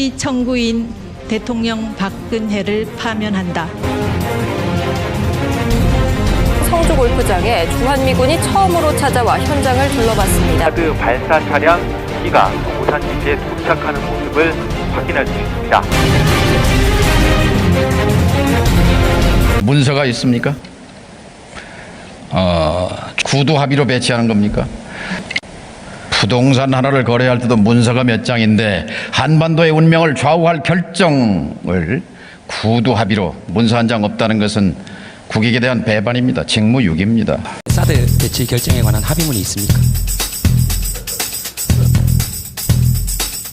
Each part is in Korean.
피청구인 대통령 박근혜를 파면한다. 성주 골프장에 주한미군이 처음으로 찾아와 현장을 둘러봤습니다. 카드 발사 차량 2기가 동산 기지에 도착하는 모습을 확인할 수 있습니다. 문서가 있습니까? 어, 구두 합의로 배치하는 겁니까? 부동산 하나를 거래할 때도 문서가 몇 장인데 한반도의 운명을 좌우할 결정을 구두 합의로 문서 한 장 없다는 것은 국익에 대한 배반입니다. 직무유기입니다. 사드 배치 결정에 관한 합의문이 있습니까?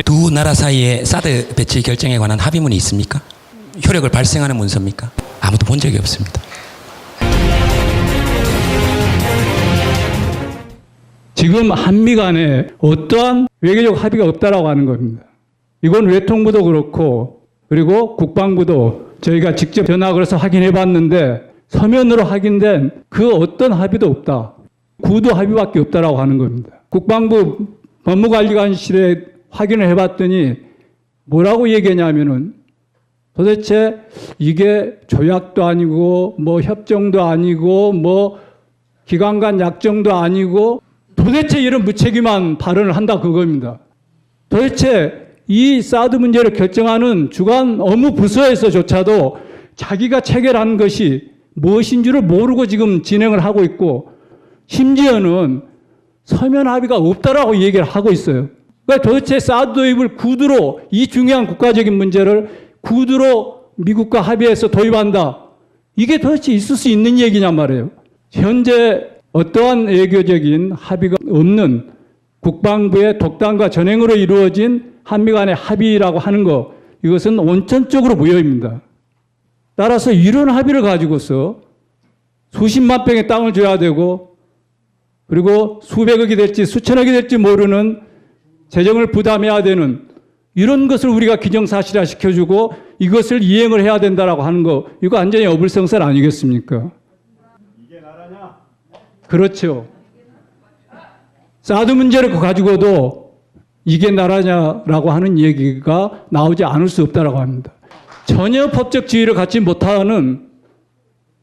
두 나라 사이에 사드 배치 결정에 관한 합의문이 있습니까? 효력을 발생하는 문서입니까? 아무도 본 적이 없습니다. 지금 한미 간에 어떠한 외교적 합의가 없다라고 하는 겁니다. 이건 외통부도 그렇고 그리고 국방부도 저희가 직접 전화 걸어서 확인해 봤는데 서면으로 확인된 그 어떤 합의도 없다. 구도 합의밖에 없다라고 하는 겁니다. 국방부 법무관리관실에 확인을 해 봤더니 뭐라고 얘기했냐면은 도대체 이게 조약도 아니고 뭐 협정도 아니고 뭐 기관 간 약정도 아니고 도대체 이런 무책임한 발언을 한다 그겁니다. 도대체 이 사드 문제를 결정하는 주간 업무 부서에서조차도 자기가 체결한 것이 무엇인 줄을 모르고 지금 진행을 하고 있고 심지어는 서면 합의가 없다라고 얘기를 하고 있어요. 그러니까 도대체 사드 도입을 구두로 이 중요한 국가적인 문제를 구두로 미국과 합의해서 도입한다. 이게 도대체 있을 수 있는 얘기냔 말이에요. 현재 어떠한 외교적인 합의가 없는 국방부의 독단과 전횡으로 이루어진 한미 간의 합의라고 하는 것, 이것은 원천적으로 무효입니다. 따라서 이런 합의를 가지고서 수십만 평의 땅을 줘야 되고, 그리고 수백억이 될지 수천억이 될지 모르는 재정을 부담해야 되는 이런 것을 우리가 기정사실화 시켜주고 이것을 이행을 해야 된다라고 하는 거, 이거 완전히 어불성설 아니겠습니까? 그렇죠. 사드 문제를 가지고도 이게 나라냐라고 하는 얘기가 나오지 않을 수 없다라고 합니다. 전혀 법적 지위를 갖지 못하는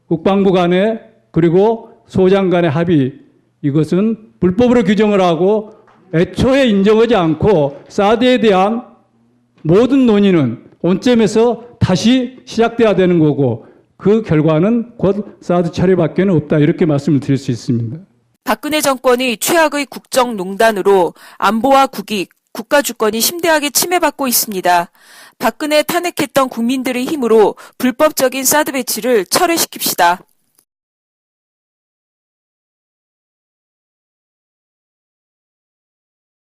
국방부 간의 그리고 소장 간의 합의 이것은 불법으로 규정을 하고 애초에 인정하지 않고 사드에 대한 모든 논의는 원점에서 다시 시작돼야 되는 거고 그 결과는 곧 사드 처리밖에 없다 이렇게 말씀을 드릴 수 있습니다. 박근혜 정권이 최악의 국정농단으로 안보와 국익, 국가 주권이 심대하게 침해받고 있습니다. 박근혜 탄핵했던 국민들의 힘으로 불법적인 사드 배치를 철회시킵시다.